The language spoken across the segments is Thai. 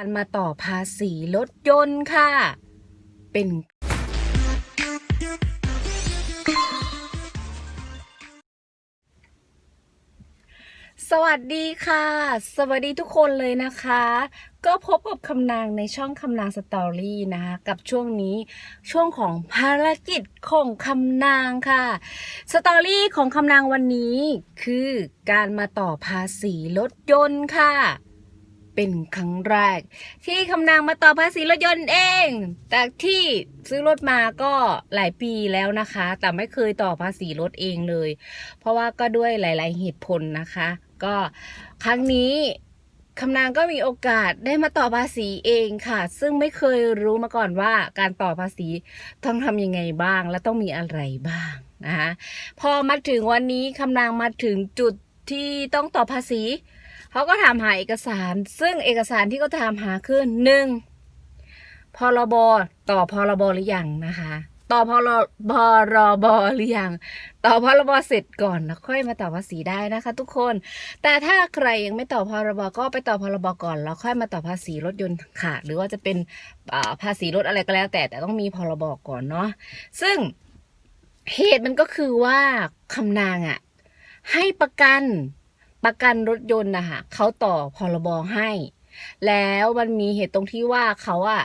การมาต่อภาษีรถยนต์ค่ะ เป็น สวัสดีค่ะ สวัสดีทุกคนเลยนะคะ ก็พบกับคำนางในช่องคำนางสตอรี่นะคะกับช่วงนี้ช่วงของภารกิจของคำนางค่ะ สตอรี่ของคำนางวันนี้คือการมาต่อภาษีรถยนต์ค่ะ เป็นครั้งแรก ที่คำนางมาต่อภาษีรถยนต์เองจากที่ซื้อรถมาก็หลายปีแล้วนะคะ แต่ไม่เคยต่อภาษีรถเองเลย เพราะว่าก็ด้วยหลาย ๆ เหตุผลนะคะ ก็ครั้งนี้คำนางก็มีโอกาสได้มาต่อภาษีเองค่ะ ซึ่งไม่เคยรู้มาก่อนว่าการต่อภาษีต้องทำยังไงบ้างและต้องมีอะไรบ้างนะคะพอมาถึงวันนี้คำนางมาถึงจุดที่ต้องต่อภาษี เขาก็ถามหาเอกสาร ซึ่งเอกสารที่เขาถามหาคือหนึ่งพรบต่อพรบหรือยังนะคะ ต่อพรบรบหรือยังต่อพรบเสร็จก่อนแล้วค่อยมาต่อภาษีได้นะคะ ทุกคน แต่ถ้าใครยังไม่ต่อพรบก็ไปต่อพรบก่อนแล้วค่อยมาต่อภาษีรถยนต์ค่ะหรือว่าจะเป็นภาษีรถอะไรก็แล้ว แต่แต่ต้องมีพรบก่อนเนาะซึ่งเหตุมันก็คือว่าคำนางอะให้ประกัน ประกันรถยนต์นะคะเขาต่อพรบให้ แล้วมันมีเหตุตรงที่ว่าเขาอะ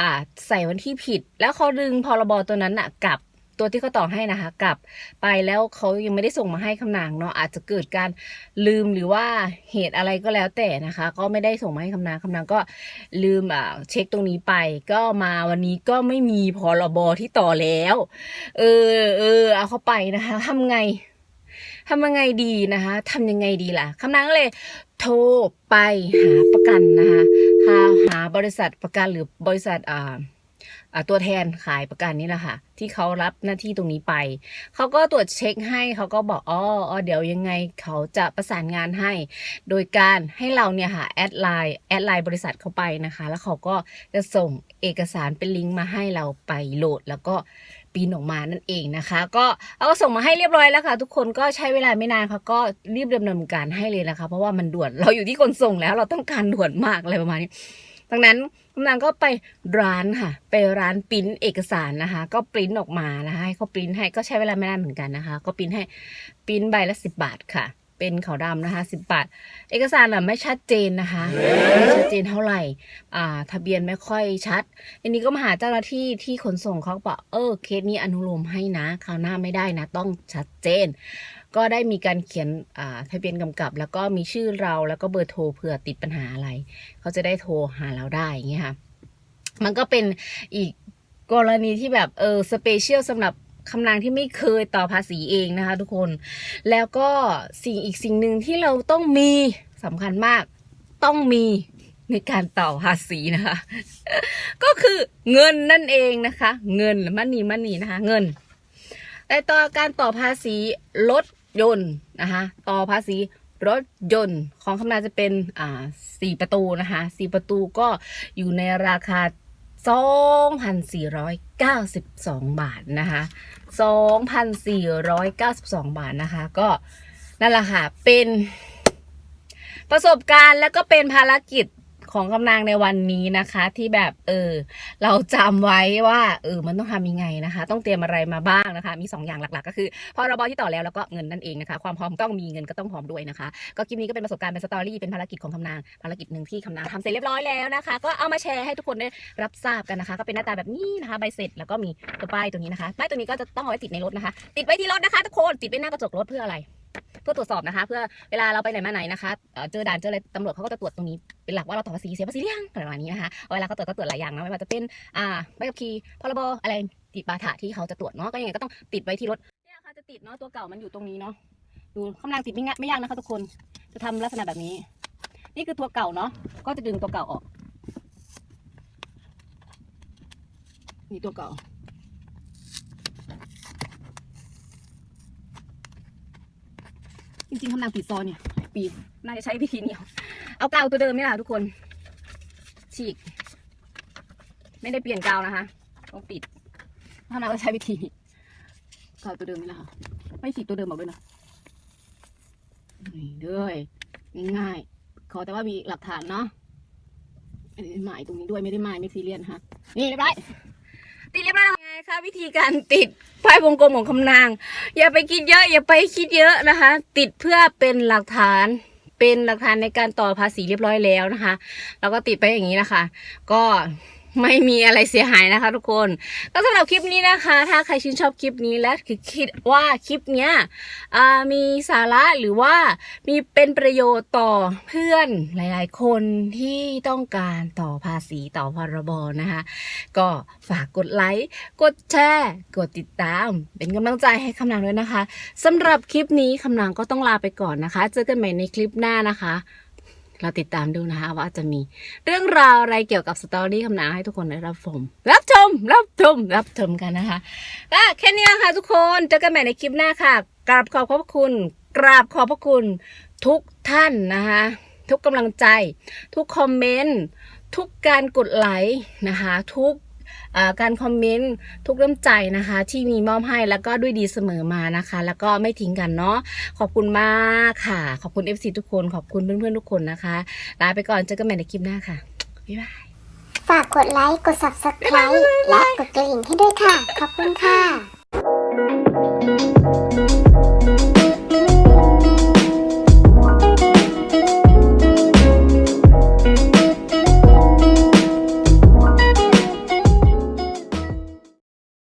อ่าใส่วันที่ผิด แล้วเขาดึงพรบตัวนั้นอะกลับตัวที่เขาต่อให้นะคะ กลับไปแล้วเขายังไม่ได้ส่งมาให้คำนางเนาะอาจจะเกิดการลืมหรือว่าเหตุอะไรก็แล้วแต่นะคะ ก็ไม่ได้ส่งมาให้คำนางคำนางก็ลืมอ่าเช็คตรงนี้ไป ก็มาวันนี้ก็ไม่มีพรบที่ต่อแล้ว เออเออเอาเข้าไปนะคะทำไง ทำยังไงดีนะคะทำยังไงดีล่ะคำนางก็เลย โทรไปหาประกันนะคะหาหาบริษัทประกันหรือบริษัทอ่าอ่าตัวแทนขายประกันนี่แหละค่ะ ที่เขารับหน้าที่ตรงนี้ไป เขาก็ตรวจเช็คให้เขาก็บอกอ๋ออ๋อเดี๋ยวยังไงเขาจะประสานงานให้ โดยการให้เราเนี่ยค่ะแอดไลน์แอดไลน์บริษัทเข้าไปนะคะ แล้วเขาก็จะส่งเอกสารเป็นลิงก์มาให้เราไปโหลดแล้วก็ ปีนออกมานั่นเองนะคะ ก็เอาก็ส่งมาให้เรียบร้อยแล้วค่ะ ทุกคนก็ใช้เวลาไม่นานค่ะ ก็รีบดำเนินการให้เลยนะคะ เพราะว่ามันด่วนเราอยู่ที่คนส่งแล้วเราต้องการด่วนมากอะไรประมาณนี้ดังนั้นกำลังก็ไปร้านค่ะ ไปร้านปริ้นเอกสารนะคะ ก็ปริ้นออกมานะคะให้เขาปริ้นให้ก็ใช้เวลาไม่นานเหมือนกันนะคะ ก็ปริ้นให้ปริ้นใบละสิบบาทค่ะ เป็นขาวดำนะคะสิบบาท เอกสารอะไม่ชัดเจนนะคะไม่ชัดเจนเท่าไหร่ อ่า ทะเบียนไม่ค่อยชัด อันนี้ก็มาหาเจ้าหน้าที่ที่ขนส่งเขาบอกเออเคสนี้อนุโลมให้นะคราวหน้าไม่ได้นะ ต้องชัดเจน ก็ได้มีการเขียนอ่าทะเบียนกำกับ แล้วก็มีชื่อเราแล้วก็เบอร์โทรเผื่อติดปัญหาอะไร เขาจะได้โทรหาเราได้อย่างเงี้ยค่ะมันก็เป็นอีกกรณีที่แบบเออสเปเชียลสำหรับ คำนางที่ไม่เคยต่อภาษีเองนะคะ ทุกคน แล้วก็สิ่งอีกสิ่งหนึ่งที่เราต้องมีสำคัญมาก ต้องมีในการต่อภาษีนะคะ ก็คือเงินนั่นเองนะคะ เงินมันนี่มันนี่นะคะ เงิน แต่ต่อการต่อภาษีรถยนต์นะคะ ต่อภาษีรถยนต์ของคำนาจะเป็นอ่าสี่ประตูนะคะสี่ประตูก็อยู่ในราคา 2,492 บาทนะคะ 2,492 บาทนะคะ ก็นั่นแหละค่ะ เป็นประสบการณ์แล้วก็เป็นภารกิจ ของกำนางในวันนี้นะคะ ที่แบบเออ เราจำไว้ว่าเออมันต้องทำยังไงนะคะ ต้องเตรียมอะไรมาบ้างนะคะ มี 2 อย่างหลักๆ ก็คือพอรบที่ต่อแล้วแล้วก็เงินนั่นเองนะคะ ความพร้อมต้องมีเงินก็ต้องพร้อมด้วยนะคะ ก็คลิปนี้ก็เป็นประสบการณ์เป็นสตอรี่เป็นภารกิจของคำนางภารกิจหนึ่งที่คำนางทำเสร็จเรียบร้อยแล้วนะคะ ก็เอามาแชร์ให้ทุกคนได้รับทราบกันนะคะ ก็เป็นหน้าตาแบบนี้นะคะใบเสร็จแล้วก็มีตัวป้ายตัวนี้นะคะป้ายตัวนี้ก็จะต้องเอาไว้ติดในรถนะคะ ติดไว้ที่รถนะคะทุกคนติดไว้หน้ากระจกรถเพื่ออะไร เพื่อตรวจสอบนะคะ เพื่อเวลาเราไปไหนมาไหนนะคะเจอด่านเจออะไรตำรวจเขาก็จะตรวจตรงนี้เป็นหลักว่าเราต่อภาษีเสียภาษีหรือยังประมาณนี้นะคะเวลาเขาตรวจก็ตรวจหลายอย่างนะไม่ว่าจะเป็นอ่าใบขับขี่พรบอะไรติดบาถะที่เขาจะตรวจเนาะก็ยังไงก็ต้องติดไว้ที่รถเนี่ยค่ะจะติดเนาะตัวเก่ามันอยู่ตรงนี้เนาะดูข้างล่างติดไม่ง่ายไม่ยากนะคะทุกคนจะทำลักษณะแบบนี้ นี่คือตัวเก่าเนาะก็จะดึงตัวเก่าออกนี่ตัวเก่า จริงๆทำนางปิดซอยเนี่ยปีน่าจะใช้วิธีนี้เอาเอากาวตัวเดิมนี่แหละทุกคน ฉีก ไม่ได้เปลี่ยนกาวนะคะต้องปิดทำนางก็ใช้วิธีกาวตัวเดิมนี่แหละค่ะไม่ฉีกตัวเดิมออกด้วยนะนี่เลยง่ายๆขอแต่ว่ามีหลักฐานเนาะอันนี้หมายตรงนี้ด้วยไม่ได้หมายไม่ซีเรียสนะคะนี่เรียบร้อยติดเรียบร้อยแล้วไง คะวิธีการติดป้ายวงกลมของคำนาง อย่าไปคิดเยอะ อย่าไปคิดเยอะนะคะ ติดเพื่อเป็นหลักฐานเป็นหลักฐานในการต่อภาษีเรียบร้อยแล้วนะคะ แล้วก็ติดไปอย่างนี้นะคะ ก็ ไม่มีอะไรเสียหายนะคะทุกคน ก็สำหรับคลิปนี้นะคะ ถ้าใครชื่นชอบคลิปนี้และคือคิดว่าคลิปเนี้ยมีสาระหรือว่ามีเป็นประโยชน์ต่อเพื่อนหลาย ๆ คนที่ต้องการต่อภาษีต่อพรบนะคะ ก็ฝากกดไลค์ กดแชร์ กดติดตาม เป็นกำลังใจให้คำนางด้วยนะคะสำหรับคลิปนี้คำนางก็ต้องลาไปก่อนนะคะ เจอกันใหม่ในคลิปหน้านะคะ เราติดตามดูนะคะ ว่าจะมีเรื่องราวอะไรเกี่ยวกับสตอรี่คำนาให้ทุกคนได้รับชมรับชม รับชม รับชมกันนะคะก็แค่นี้ค่ะทุกคนเจอกันใหม่ในคลิปหน้าค่ะกราบขอบพระคุณ กราบขอบพระคุณทุกท่านนะคะทุกกำลังใจ ทุกคอมเมนต์ทุกการกดไลค์นะคะทุก การคอมเมนต์ทุกเริ่มใจนะคะ ที่มีมอบให้แล้วก็ด้วยดีเสมอมานะคะ แล้วก็ไม่ทิ้งกันเนาะขอบคุณมากค่ะ ขอบคุณ FC ทุกคน ขอบคุณเพื่อนๆทุกคนนะคะลาไปก่อนเจอกันใหม่ในคลิปหน้าค่ะบ๊ายบายฝากกดไลค์กด subscribe และกดกระดิ่งให้ด้วยค่ะ ขอบคุณค่ะ